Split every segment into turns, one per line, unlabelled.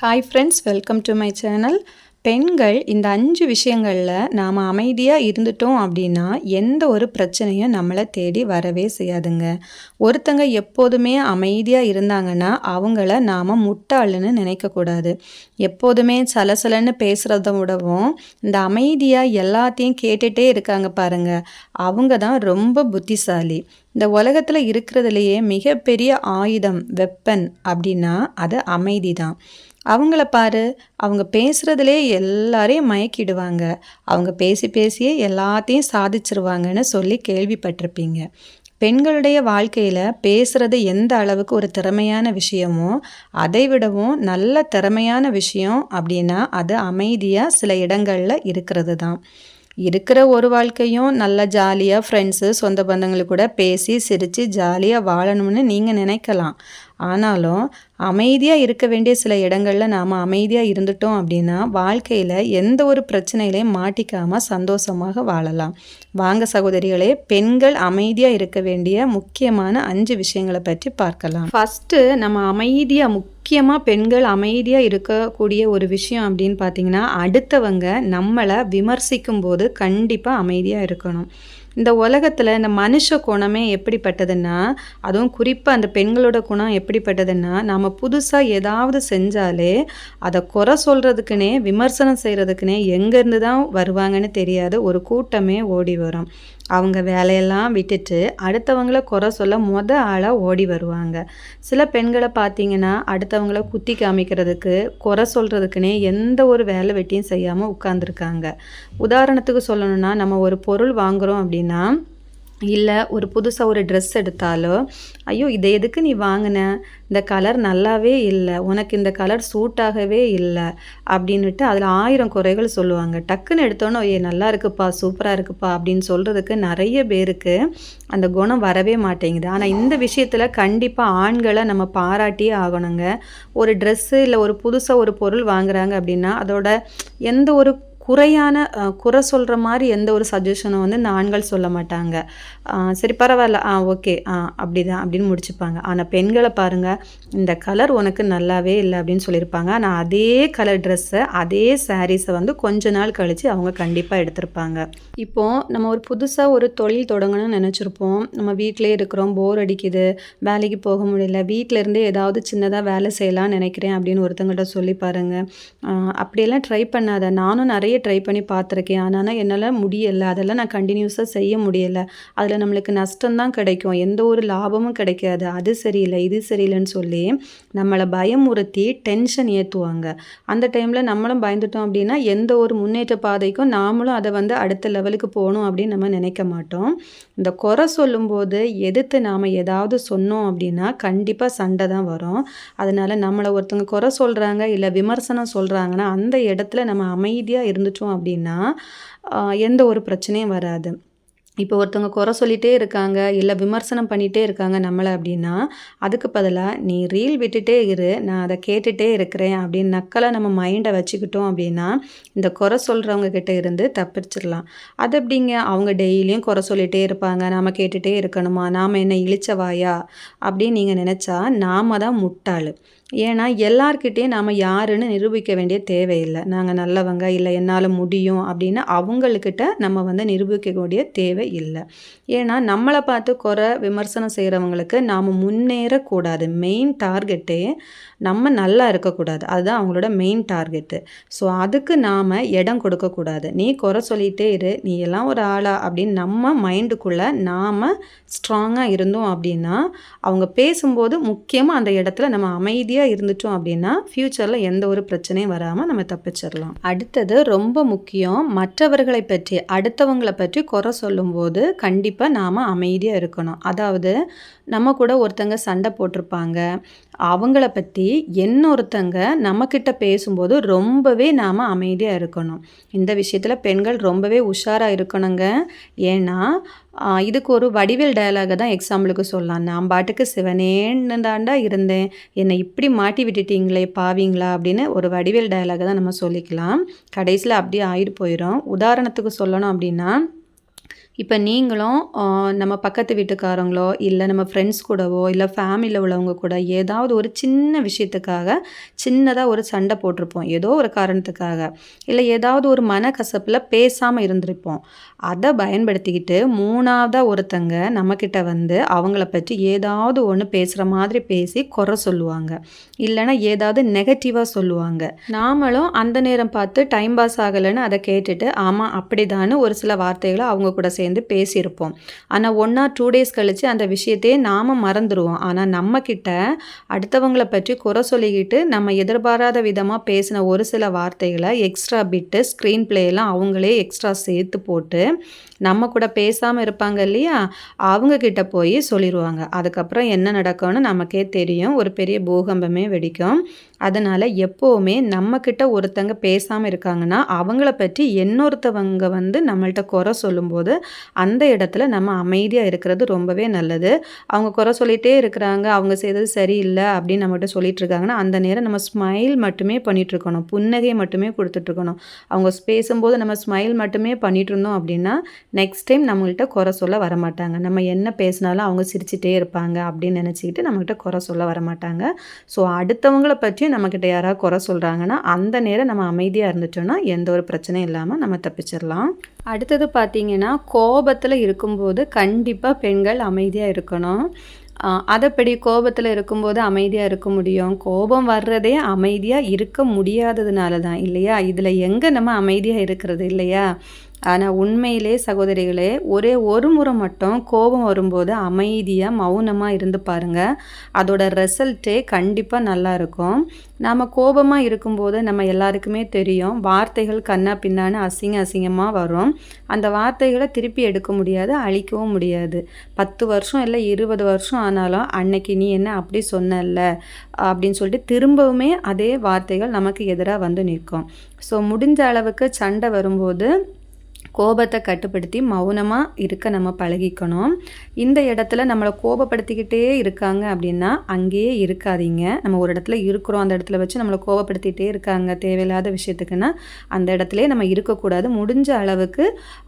Hi friends welcome to my channel பெண்கள் இந்த அஞ்சு விஷயங்களில் நாம் அமைதியாக இருந்துட்டோம் அப்படின்னா எந்த ஒரு பிரச்சனையும் நம்மளை தேடி வரவே செய்யாதுங்க. ஒருத்தங்க எப்போதுமே அமைதியாக இருந்தாங்கன்னா அவங்கள நாம் முட்டாளுன்னு நினைக்கக்கூடாது எப்போதுமே சலசலன்னு பேசுகிறத விடவும் இந்த அமைதியாக எல்லாத்தையும் கேட்டுகிட்டே இருக்காங்க பாருங்கள் அவங்க தான் ரொம்ப புத்திசாலி. இந்த உலகத்தில் இருக்கிறதுலையே மிகப்பெரிய ஆயுதம் வெப்பன் அப்படின்னா அது அமைதி தான். அவங்கள பாரு. அவங்க பேசுகிறதுலே எல்லாரையும் மயக்கிடுவாங்க. அவங்க பேசி பேசியே எல்லாத்தையும் சாதிச்சிருவாங்கன்னு சொல்லி கேள்விப்பட்டிருப்பீங்க. பெண்களுடைய வாழ்க்கையில் பேசுகிறது எந்த அளவுக்கு ஒரு திறமையான விஷயமோ அதை விடவும் நல்ல திறமையான விஷயம் அப்படின்னா அது அமைதியாக சில இடங்களில் இருக்கிறது தான் இருக்கிற ஒரு வாழ்க்கையும் நல்ல ஜாலியாக ஃப்ரெண்ட்ஸு சொந்த பந்தங்கள் கூட பேசி சிரித்து ஜாலியாக வாழணும்னு நீங்கள் நினைக்கலாம். ஆனாலும் அமைதியாக இருக்க வேண்டிய சில இடங்களில் நாம் அமைதியாக இருந்துட்டோம் அப்படின்னா வாழ்க்கையில் எந்த ஒரு பிரச்சனையிலையும் மாட்டிக்காமல் சந்தோஷமாக வாழலாம். வாங்க சகோதரிகளே பெண்கள் அமைதியாக இருக்க வேண்டிய முக்கியமான அஞ்சு விஷயங்களை பற்றி பார்க்கலாம். ஃபஸ்ட்டு நம்ம அமைதியாக முக்கியமாக பெண்கள் அமைதியாக இருக்கக்கூடிய ஒரு விஷயம் அப்படின்னு பார்த்தீங்கன்னா அடுத்தவங்க நம்மளை விமர்சிக்கும் போது கண்டிப்பாக அமைதியாக இருக்கணும். இந்த உலகத்தில் இந்த மனுஷ குணமே எப்படிப்பட்டதுன்னா அதுவும் குறிப்பாக அந்த பெண்களோட குணம் எப்படிப்பட்டதுன்னா நம்ம புதுசாக ஏதாவது செஞ்சாலே அதை குறை சொல்கிறதுக்குனே விமர்சனம் செய்கிறதுக்குனே எங்கேருந்து தான் வருவாங்கன்னு தெரியாது ஒரு கூட்டமே ஓடி வரும். அவங்க வேலையெல்லாம் விட்டுட்டு அடுத்தவங்கள குறை சொல்ல மொத ஆளாக ஓடி வருவாங்க. சில பெண்களை பார்த்தீங்கன்னா அடுத்தவங்கள குத்தி காமிக்கிறதுக்கு குறை சொல்கிறதுக்குனே எந்த ஒரு வேலை வெட்டியும் செய்யாமல் உட்காந்துருக்காங்க உதாரணத்துக்கு சொல்லணும்னா நம்ம ஒரு பொருள் வாங்குகிறோம் அப்படின்னா இல்லை ஒரு புதுசாக ஒரு ட்ரெஸ் எடுத்தாலோ ஐயோ இதை எதுக்கு நீ வாங்கின? இந்த கலர் நல்லாவே இல்லை. உனக்கு இந்த கலர் சூட் ஆகவே இல்லை. அப்படின்னுட்டு அதில் ஆயிரம் குறைகள் சொல்லுவாங்க. டக்குன்னு எடுத்தோன்னே ஏ நல்லா இருக்குப்பா சூப்பராக இருக்குப்பா அப்படின்னு சொல்கிறதுக்கு நிறைய பேருக்கு அந்த குணம் வரவே மாட்டேங்குது. ஆனால் இந்த விஷயத்தில் கண்டிப்பாக ஆண்களை நம்ம பாராட்டியே ஆகணுங்க. ஒரு ட்ரெஸ்ஸு இல்லை ஒரு புதுசாக ஒரு பொருள் வாங்குறாங்க அப்படின்னா அதோட எந்த ஒரு குறையான குறை சொல்கிற மாதிரி எந்த ஒரு சஜஷனும் வந்து இந்த ஆண்கள் சொல்ல மாட்டாங்க. சரி பரவாயில்ல. ஆ ஓகே. ஆ அப்படி தான் அப்படின்னு முடிச்சுப்பாங்க. ஆனால் பெண்களை பாருங்கள் இந்த கலர் உனக்கு நல்லாவே இல்லை அப்படின்னு சொல்லியிருப்பாங்க. ஆனால் அதே கலர் ட்ரெஸ்ஸை அதே சாரீஸை வந்து கொஞ்ச நாள் கழித்து அவங்க கண்டிப்பாக எடுத்திருப்பாங்க. இப்போது நம்ம ஒரு புதுசாக ஒரு தொழில் தொடங்கணும்னு நினச்சிருப்போம். நம்ம வீட்டிலே இருக்கிறோம் போர் அடிக்குது வேலைக்கு போக முடியல வீட்டில் இருந்தே ஏதாவது சின்னதாக வேலை செய்யலாம்னு நினைக்கிறேன் அப்படின்னு ஒருத்தங்கள்ட்ட சொல்லி பாருங்கள் அப்படியெல்லாம் ட்ரை பண்ணாத. நானும் நிறைய ட்ரை பண்ணி பார்த்துருக்கேன். ஆனால் என்னால் முடியலை. அதெல்லாம் நான் கண்டினியூஸாக செய்ய முடியலை. அதில் நம்மளுக்கு நஷ்டம் தான் கிடைக்கும். எந்த ஒரு லாபமும் கிடைக்காது. அது சரியில்லை இது சரியில்லைன்னு சொல்லி நம்மளை பயமுறுத்தி டென்ஷன் ஏற்றுவாங்க அந்த டைமில் நம்மளும் பயந்துட்டோம் அப்படின்னா எந்த ஒரு முன்னேற்ற பாதைக்கும் நாமளும் அதை வந்து அடுத்த லெவலுக்கு போகணும் அப்படின்னு நம்ம நினைக்க மாட்டோம். இந்த குறை சொல்லும்போது எதிர்த்து நாம் ஏதாவது சொன்னோம் அப்படின்னா கண்டிப்பாக சண்டை தான் வரும். அதனால் நம்மளை ஒருத்தவங்க குறை சொல்கிறாங்க இல்லை விமர்சனம் சொல்கிறாங்கன்னா அந்த இடத்துல நம்ம அமைதியாக இருந்து இருந்துட்டோம் அப்படின்னா எந்த ஒரு பிரச்சனையும் வராது. இப்போ ஒருத்தவங்க குறை சொல்லிகிட்டே இருக்காங்க இல்லை விமர்சனம் பண்ணிகிட்டே இருக்காங்க நம்மளை அப்படின்னா அதுக்கு பதிலாக நீ ரீல் விட்டுட்டே இரு நான் அதை கேட்டுகிட்டே இருக்கிறேன் அப்படின்னு நக்கலை நம்ம மைண்டை வச்சுக்கிட்டோம் அப்படின்னா இந்த குறை சொல்கிறவங்க கிட்ட இருந்து தப்பிச்சிடலாம். அது அப்படிங்க அவங்க டெய்லியும் குறை சொல்லிகிட்டே இருப்பாங்க நாம் கேட்டுகிட்டே இருக்கணுமா? நாம் என்ன இழிச்சவாயா அப்படின்னு நீங்கள் நினச்சா நாம தான் முட்டாள். ஏன்னா எல்லார்கிட்டேயும் நாம் யாருன்னு நிரூபிக்க வேண்டிய தேவையில்லை. நாங்கள் நல்லவங்க இல்லை என்னால் முடியும் அப்படின்னு அவங்கக்கிட்ட நம்ம வந்து நிரூபிக்கக்கூடிய தேவை இல்லை. ஏன்னா நம்மளை பார்த்து குறை விமர்சனம் செய்கிறவங்களுக்கு நாம் முன்னேறக்கூடாது. மெயின் டார்கெட்டே நம்ம நல்லா இருக்கக்கூடாது. அதுதான் அவங்களோட மெயின் டார்கெட்டு ஸோ அதுக்கு நாம் இடம் கொடுக்கக்கூடாது. நீ குறை சொல்லிகிட்டே இரு நீ எல்லாம் ஒரு ஆளா அப்படின்னு நம்ம மைண்டுக்குள்ளே நாம் ஸ்ட்ராங்காக இருந்தோம் அப்படின்னா அவங்க பேசும்போது முக்கியமாக அந்த இடத்துல நம்ம அமைதியாக இருந்துட்டோம் அப்படின்னா ஃப்யூச்சரில் எந்த ஒரு பிரச்சனையும் வராமல் நம்ம தப்பிச்சிடலாம் அடுத்தது ரொம்ப முக்கியம் மற்றவர்களை பற்றி அடுத்தவங்களை பற்றி குறை சொல்லும்போது கண்டிப்பாக நாம் அமைதியாக இருக்கணும். அதாவது நம்ம கூட ஒருத்தங்க சண்டை போட்டிருப்பாங்க. அவங்கள பற்றி இன்னொருத்தங்க நம்மக்கிட்ட பேசும்போது ரொம்பவே நாம் அமைதியாக இருக்கணும். இந்த விஷயத்தில் பெண்கள் ரொம்பவே உஷாராக இருக்கணுங்க. ஏன்னா இதுக்கு ஒரு வடிவேல் டயலாக தான் எக்ஸாம்பிளுக்கு சொல்லலாம். நான் பாட்டுக்கு சிவனேன்னு தாண்டா இருந்தேன். என்னை இப்படி மாட்டி விட்டுட்டீங்களே பாவீங்களா அப்படின்னு ஒரு வடிவேல் டயலாக தான் நம்ம சொல்லிக்கலாம். கடைசியில் அப்படியே ஆயிட்டு போயிடும் உதாரணத்துக்கு சொல்லணும் அப்படின்னா இப்போ நீங்களும் நம்ம பக்கத்து வீட்டுக்காரங்களோ இல்லை நம்ம ஃப்ரெண்ட்ஸ் கூடவோ இல்லை ஃபேமிலியில் உள்ளவங்க கூட ஏதாவது ஒரு சின்ன விஷயத்துக்காக சின்னதாக ஒரு சண்டை போட்டிருப்போம். ஏதோ ஒரு காரணத்துக்காக. இல்லை ஏதாவது ஒரு மனக்கசப்பில் பேசாமல் இருந்திருப்போம். அதை பயன்படுத்திக்கிட்டு மூணாவதாக ஒருத்தங்க நம்மக்கிட்ட வந்து அவங்கள பற்றி ஏதாவது ஒன்று பேசுகிற மாதிரி பேசி குறை சொல்லுவாங்க. இல்லைன்னா ஏதாவது நெகட்டிவாக சொல்லுவாங்க. நாமளும் அந்த நேரம் பார்த்து டைம் பாஸ் ஆகலைன்னு அதை கேட்டுட்டு ஆமாம் அப்படிதான்னு ஒரு சில வார்த்தைகளை அவங்க கூட சேர்ந்து பேசியிருப்போம். ஆனால் ஒன் ஆர் டூ டேஸ் கழித்து அந்த விஷயத்தையே நாம் மறந்துடுவோம் ஆனால் நம்மக்கிட்ட அடுத்தவங்கள பற்றி குறை சொல்லிக்கிட்டு நம்ம எதிர்பாராத விதமாக பேசின ஒரு சில வார்த்தைகளை எக்ஸ்ட்ரா பிட்டு ஸ்க்ரீன் பிளேயெல்லாம் அவங்களே எக்ஸ்ட்ரா சேர்த்து போட்டு நம்ம கூட பேசாமல் இருப்பாங்க இல்லையா? அவங்கக்கிட்ட போய் சொல்லிடுவாங்க அதுக்கப்புறம் என்ன நடக்கும்னு நமக்கே தெரியும். ஒரு பெரிய பூகம்பமே வெடிக்கும். அதனால் எப்போவுமே நம்மக்கிட்ட ஒருத்தங்க பேசாமல் இருக்காங்கன்னா அவங்கள பற்றி இன்னொருத்தவங்க வந்து நம்மள்ட்ட குறை சொல்லும்போது அந்த இடத்துல நம்ம அமைதியாக இருக்கிறது ரொம்பவே நல்லது. அவங்க குறை சொல்லிகிட்டே இருக்கிறாங்க அவங்க செய்தது சரியில்லை அப்படின்னு நம்மகிட்ட சொல்லிட்டு இருக்காங்கன்னா அந்த நேரம் நம்ம ஸ்மைல் மட்டுமே பண்ணிகிட்ருக்கணும் புன்னகை மட்டுமே கொடுத்துட்ருக்கணும் அவங்க பேசும்போது நம்ம ஸ்மைல் மட்டுமே பண்ணிகிட்ருந்தோம் இருந்தோம் அப்படின்னா நெக்ஸ்ட் டைம் நம்மள்கிட்ட குறை சொல்ல வரமாட்டாங்க. நம்ம என்ன பேசினாலும் அவங்க சிரிச்சிட்டே இருப்பாங்க அப்படின்னு நினச்சிக்கிட்டு நம்மகிட்ட குறை சொல்ல வரமாட்டாங்க. ஸோ அடுத்தவங்கள பற்றி நம்மக்கிட்ட யாராவது குறை சொல்கிறாங்கன்னா அந்த நேரம் நம்ம அமைதியாக இருந்துட்டோம்னா எந்த ஒரு பிரச்சனையும் இல்லாமல் நம்ம தப்பிச்சிடலாம் அடுத்தது பார்த்தீங்கன்னா கோபத்தில் இருக்கும்போது கண்டிப்பாக பெண்கள் அமைதியாக இருக்கணும். அதைப்படி கோபத்தில் இருக்கும்போது அமைதியாக இருக்க முடியும். கோபம் வர்றதே அமைதியாக இருக்க முடியாததுனால தான் இல்லையா? இதில் எங்கே நம்ம அமைதியாக இருக்கிறது இல்லையா? ஆனால் உண்மையிலே சகோதரிகளே ஒரே ஒரு முறை மட்டும் கோபம் வரும்போது அமைதியாக மௌனமாக இருந்து பாருங்க. அதோட ரிசல்ட்டே கண்டிப்பாக நல்லா இருக்கும். நாம் கோபமாக இருக்கும்போது நம்ம எல்லாருக்குமே தெரியும் வார்த்தைகள் கண்ணா பின்னான்னு அசிங்க அசிங்கமாக வரும். அந்த வார்த்தைகளை திருப்பி எடுக்க முடியாது அழிக்கவும் முடியாது. பத்து வருஷம் இல்லை இருபது வருஷம் ஆனாலும் அன்னைக்கு நீ என்ன அப்படி சொன்னல்ல? அப்படின்னு சொல்லிட்டு திரும்பவுமே அதே வார்த்தைகள் நமக்கு எதிராக வந்து நிற்கும். ஸோ முடிஞ்ச அளவுக்கு சண்டை வரும்போது கோபத்தை கட்டுப்படுத்தி மௌனமாக இருக்க நம்ம பழகிக்கணும். இந்த இடத்துல நம்மளை கோபப்படுத்திக்கிட்டே இருக்காங்க அப்படின்னா அங்கேயே இருக்காதீங்க. நம்ம ஒரு இடத்துல இருக்கிறோம் அந்த இடத்துல வச்சு நம்மளை கோபப்படுத்திகிட்டே இருக்காங்க தேவையில்லாத விஷயத்துக்குன்னா அந்த இடத்துலயே நம்ம இருக்கக்கூடாது. முடிஞ்ச அளவுக்கு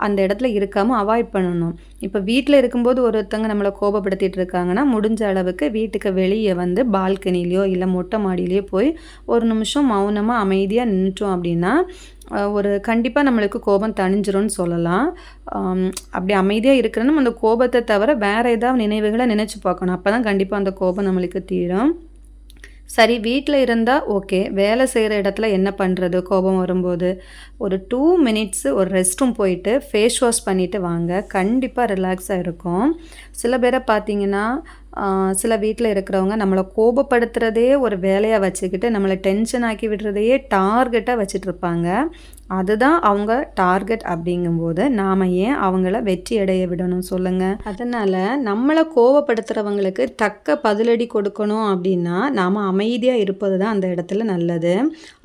அந்த இடத்துல இருக்காமல் அவாய்ட் பண்ணணும். இப்போ வீட்டில் இருக்கும்போது ஒருத்தங்க நம்மளை கோபப்படுத்திட்டு இருக்காங்கன்னா முடிஞ்ச அளவுக்கு வீட்டுக்கு வெளியே வந்து பால்கனிலேயோ இல்லை மொட்டை மாடியிலையோ போய் ஒரு நிமிஷம் மௌனமாக அமைதியாக நின்றுட்டோம் அப்படின்னா ஒரு கண்டிப்பாக நம்மளுக்கு கோபம் தணிஞ்சிரும்னு சொல்லலாம். அப்படி அமைதியாக இருக்கிறனும் அந்த கோபத்தை தவிர வேறு ஏதாவது நினைவுகளை நினச்சி பார்க்கணும். அப்போ தான் கண்டிப்பாக அந்த கோபம் நம்மளுக்கு தீரும். சரி வீட்டில் இருந்தால் ஓகே. வேலை செய்கிற இடத்துல என்ன பண்ணுறது கோபம் வரும்போது ஒரு டூ மினிட்ஸு ஒரு ரெஸ்ட் ரூம் போயிட்டு ஃபேஸ் வாஷ் பண்ணிவிட்டு வாங்க. கண்டிப்பாக ரிலாக்ஸாக இருக்கும். சில பேரை பார்த்தீங்கன்னா சில வீட்டில் இருக்கிறவங்க நம்மளை கோபப்படுத்துகிறதே ஒரு வேலையாக வச்சுக்கிட்டு நம்மளை டென்ஷன் ஆக்கி விடுறதையே டார்கெட்டாக வச்சிட்ருப்பாங்க அதுதான் அவங்க டார்கெட் அப்படிங்கும்போது நாம் ஏன் அவங்கள வெற்றி அடைய விடணும் சொல்லுங்கள் அதனால் நம்மளை கோவப்படுத்துகிறவங்களுக்கு தக்க பதிலடி கொடுக்கணும் அப்படின்னா நாம் அமைதியாக இருப்பது தான் அந்த இடத்துல நல்லது.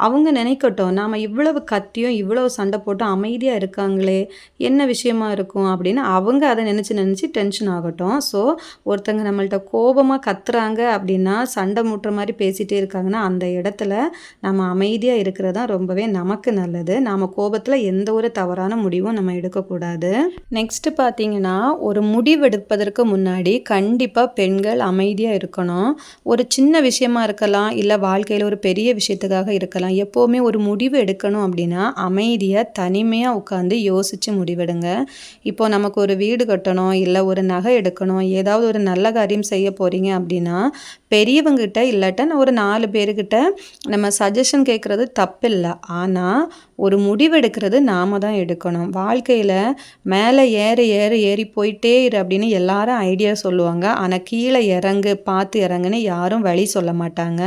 அவங்க நினைக்கட்டும் நாம் இவ்வளவு கத்தியும் இவ்வளவு சண்டை போட்டும் அமைதியாக இருக்காங்களே என்ன விஷயமா இருக்கும் அப்படின்னு அவங்க அதை நினச்சி நினச்சி டென்ஷன் ஆகட்டும். ஸோ ஒருத்தங்க நம்மள்ட்ட கோபமாக கத்துறாங்க அப்படின்னா சண்டை முட்டுற மாதிரி பேசிகிட்டே இருக்காங்கன்னா அந்த இடத்துல நம்ம அமைதியாக இருக்கிறது தான் ரொம்பவே நமக்கு நல்லது. நாம் கோபத்தில் எந்த ஒரு தவறான முடிவும் நம்ம எடுக்கக்கூடாது. நெக்ஸ்ட்டு பார்த்தீங்கன்னா ஒரு முடிவெடுப்பதற்கு முன்னாடி கண்டிப்பாக பெண்கள் அமைதியாக இருக்கணும். ஒரு சின்ன விஷயமா இருக்கலாம் இல்லை வாழ்க்கையில் ஒரு பெரிய விஷயத்துக்காக இருக்கலாம். எப்போவுமே ஒரு முடிவு எடுக்கணும் அப்படின்னா அமைதியாக தனிமையாக உட்காந்து யோசித்து முடிவெடுங்க. இப்போ நமக்கு ஒரு வீடு கட்டணும் இல்லை ஒரு நகை எடுக்கணும் ஏதாவது ஒரு நல்ல காரியம் செய்ய போகிறீங்க அப்படின்னா பெரியவங்கிட்ட இல்லாட்ட நான் ஒரு நாலு பேர்கிட்ட நம்ம சஜஷன் கேட்குறது தப்பில்லை. ஆனால் ஒரு முடிவெடுக்கிறது நாம தான் எடுக்கணும். வாழ்க்கையில் மேலே ஏற ஏற ஏறி போயிட்டே இரு அப்படின்னு எல்லாரும் ஐடியா சொல்லுவாங்க. ஆனால் கீழே இறங்கு பார்த்து இறங்குன்னு யாரும் வழி சொல்ல மாட்டாங்க.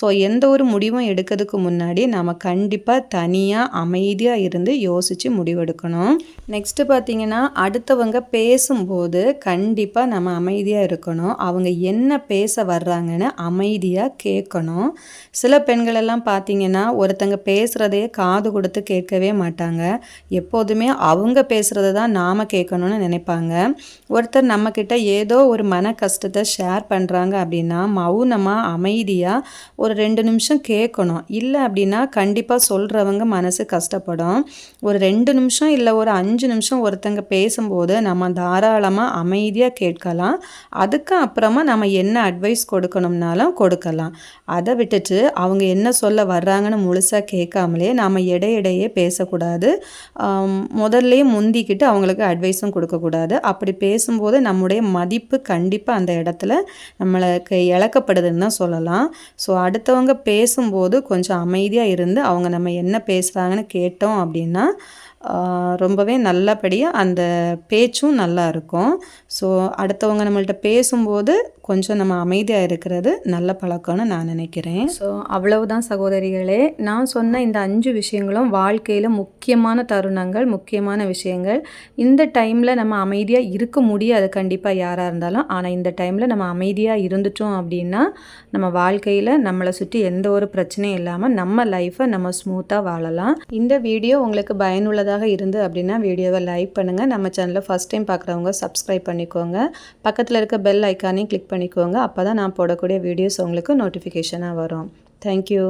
ஸோ எந்த ஒரு முடிவும் எடுக்கிறதுக்கு முன்னாடி நம்ம கண்டிப்பாக தனியாக அமைதியாக இருந்து யோசித்து முடிவெடுக்கணும். நெக்ஸ்ட்டு பார்த்தீங்கன்னா அடுத்தவங்க பேசும்போது கண்டிப்பாக நம்ம அமைதியாக இருக்கணும். அவங்க என்ன பேச வர்றாங்க சொல்கிறாங்கன்னு அமைதியாக கேட்கணும். சில பெண்களெல்லாம் பார்த்தீங்கன்னா ஒருத்தங்க பேசுகிறதையே காது கொடுத்து கேட்கவே மாட்டாங்க. எப்போதுமே அவங்க பேசுகிறத தான் நாம் கேட்கணும்னு நினைப்பாங்க. ஒருத்தர் நம்மக்கிட்ட ஏதோ ஒரு மன கஷ்டத்தை ஷேர் பண்ணுறாங்க அப்படின்னா மௌனமாக அமைதியாக ஒரு ரெண்டு நிமிஷம் கேட்கணும். இல்லை அப்படின்னா கண்டிப்பாக சொல்கிறவங்க மனசு கஷ்டப்படும். ஒரு ரெண்டு நிமிஷம் இல்லை ஒரு அஞ்சு நிமிஷம் ஒருத்தங்க பேசும்போது நம்ம தாராளமாக அமைதியாக கேட்கலாம். அதுக்கு அப்புறமா நம்ம என்ன அட்வைஸ் கொடுக்கணும்னாலும் கொடுக்கலாம். அதை விட்டுட்டு அவங்க என்ன சொல்ல வர்றாங்கன்னு முழுசாக கேட்காமலே நாம் இடையிடையே பேசக்கூடாது. முதல்லையே முந்திக்கிட்டு அவங்களுக்கு அட்வைஸும் கொடுக்கக்கூடாது. அப்படி பேசும்போது நம்முடைய மதிப்பு கண்டிப்பாக அந்த இடத்துல நம்மளுக்கு இழக்கப்படுதுன்னு தான் சொல்லலாம். ஸோ அடுத்தவங்க பேசும்போது கொஞ்சம் அமைதியாக இருந்து அவங்க நம்ம என்ன பேசுகிறாங்கன்னு கேட்டோம் அப்படின்னா ரொம்பவே நல்லபடியாக அந்த பேச்சும் நல்லா இருக்கும். ஸோ அடுத்தவங்க நம்மள்கிட்ட பேசும்போது கொஞ்சம் நம்ம அமைதியாக இருக்கிறது நல்ல பழக்கம்னு நான் நினைக்கிறேன். ஸோ அவ்வளவுதான் சகோதரிகளே. நான் சொன்ன இந்த அஞ்சு விஷயங்களும் வாழ்க்கையில் முக்கியமான தருணங்கள் முக்கியமான விஷயங்கள். இந்த டைமில் நம்ம அமைதியாக இருக்க முடியாது கண்டிப்பாக யாராக இருந்தாலும். ஆனால் இந்த டைமில் நம்ம அமைதியாக இருந்துட்டோம் அப்படின்னா நம்ம வாழ்க்கையில் நம்மளை சுற்றி எந்த ஒரு பிரச்சனையும் இல்லாமல் நம்ம லைஃப்பை நம்ம ஸ்மூத்தாக வாழலாம். இந்த வீடியோ உங்களுக்கு பயனுள்ளதாக இருந்து அப்படின்னா வீடியோவை லைக் பண்ணுங்கள் நம்ம சேனலில் ஃபஸ்ட் டைம் பார்க்குறவங்க சப்ஸ்கிரைப் பண்ணிக்கோங்க. பக்கத்தில் இருக்க பெல் ஐக்கானையும் கிளிக் பண்ணிக்கோங்க. அப்போ தான் நான் போடக்கூடிய வீடியோஸ் உங்களுக்கு நோட்டிஃபிகேஷனாக வரும். தேங்க்யூ